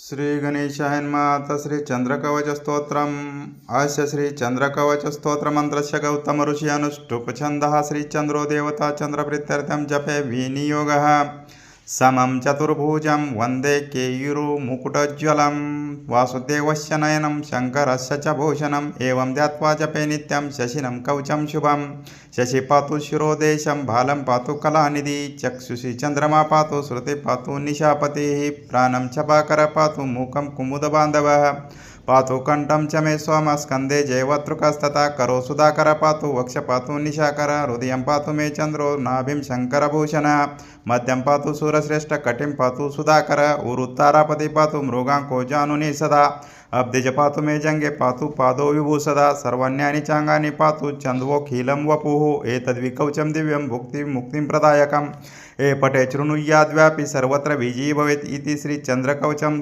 श्रीगणेश हन्मात् श्रीचन्द्रकवचस्तोत्रम् अस्य श्रीचन्द्रकवचस्तोत्रमन्त्रस्य गौतमऋषि अनुष्टुप्छन्दः श्रीचन्द्रो देवता चन्द्रप्रीत्यर्थं जपे विनियोगः। సమం చతుర్భుజం వందే కేయురుముకుటజ్వలం వాసుదేవస్య నయనం శంకరస్య చ భూషణం ఏం ధ్యాత్వా జపే నిత్యం శశినం కవచం శుభం శశి పాతు శిరోదేశం బాలం పాతు కళానిధి చక్షుషి చంద్రమా పాతు శృతి పాతు నిశాపతి ప్రాణం చపాకర పాతు మూకం కుముద బాంధవ पातु कण्ठं च मे सोमस्कन्दे जयवतृकस्तथा करो सुधाकर पातु, वक्ष पातु, निशाकर, हृदयं पातु मे चन्द्रो, नाभिं शङ्करभूषण, मध्यं पातु सूरश्रेष्ठ, कटिं पातु सुधाकर उरुत्तारापति पातु मृगाङ्को जानुनि सदा, अब्धिज पातु मे जंगे पातु पादो विभू सदा सर्वाण्यानि चाङ्गानि पातु चन्द्वोखिलं वपुः एतद्विकवचं दिव्यं भुक्तिमुक्तिं प्रदायकम् ए पटे शृणुयाद्व्यापि सर्वत्र विजयी भवेत् इति श्रीचन्द्रकवचं